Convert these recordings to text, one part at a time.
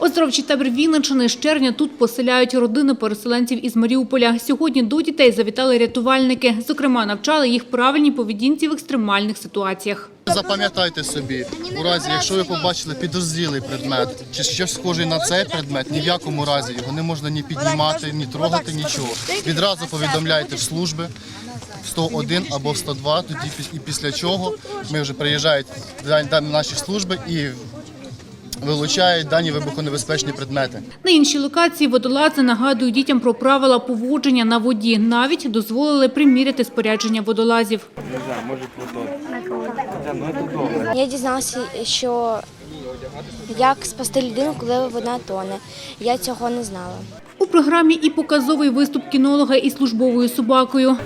Оздоровчий табір Вінничини з червня тут поселяють родини переселенців із Маріуполя. Сьогодні до дітей завітали рятувальники. Зокрема, навчали їх правильній поведінці в екстремальних ситуаціях. Запам'ятайте собі, у разі, якщо ви побачили підозрілий предмет чи щось схожий на цей предмет, ні в якому разі його не можна ні піднімати, ні трогати, нічого. Відразу повідомляйте в служби в 101 або в 102, тоді і після чого ми вже приїжджають наші служби і вилучають дані вибухонебезпечні предмети. На іншій локації водолази нагадують дітям про правила поводження на воді. Навіть дозволили приміряти спорядження водолазів. Я дізналася, що як спасти людину, коли вона тоне. Я цього не знала. У програмі і показовий виступ кінолога із службовою собакою.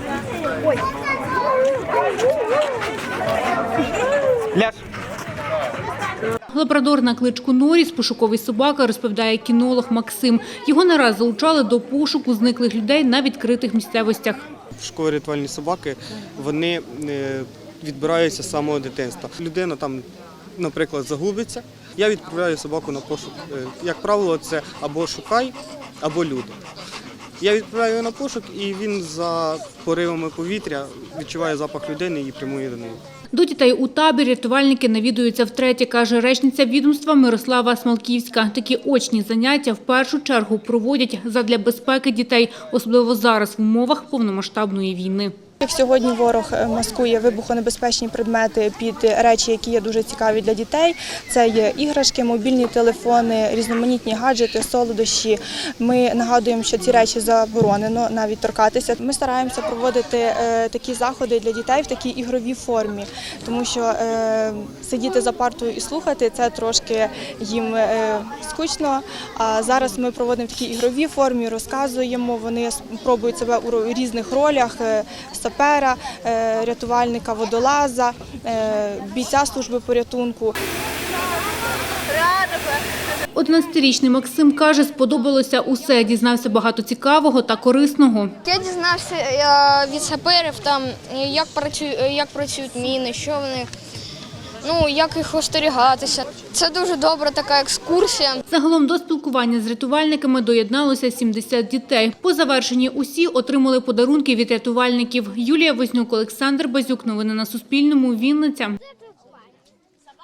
Лабрадор на кличку Норіс, пошуковий собака, розповідає кінолог Максим. Його не раз залучали до пошуку зниклих людей на відкритих місцевостях. В школі рятувальні собаки вони е, відбираються з самого дитинства. Людина там, наприклад, загубиться. Я відправляю собаку на пошук. Е, Як правило, це або шукай, або люди. Я відправляю на пошук, і він за поривами повітря відчуває запах людини і прямує до неї. До дітей у табір рятувальники навідуються втретє, каже речниця відомства Мирослава Смалківська. Такі очні заняття в першу чергу проводять задля безпеки дітей, особливо зараз в умовах повномасштабної війни. Як Сьогодні ворог е, маскує вибухонебезпечні предмети під речі, які є дуже цікаві для дітей. Це є іграшки, мобільні телефони, різноманітні гаджети, солодощі. Ми нагадуємо, що ці речі заборонено навіть торкатися. Ми стараємося проводити е, такі заходи для дітей в такій ігровій формі, тому що е, сидіти за партою і слухати це трошки їм скучно. А зараз ми проводимо в такій ігровій формі, розказуємо. Вони пробують себе у різних ролях. Сапера, е, рятувальника водолаза, е, бійця служби порятунку. 11-річний Максим каже, сподобалося усе. Дізнався багато цікавого та корисного. Я дізнався від саперів, там, як, працюють, як працюють міни, що вони, ну, як їх остерігатися. Це дуже добра така екскурсія. Загалом до спілкування з рятувальниками доєдналося 70 дітей. По завершенні усі отримали подарунки від рятувальників. Юлія Вознюк, Олександр Базюк. Новини на Суспільному. Вінниця.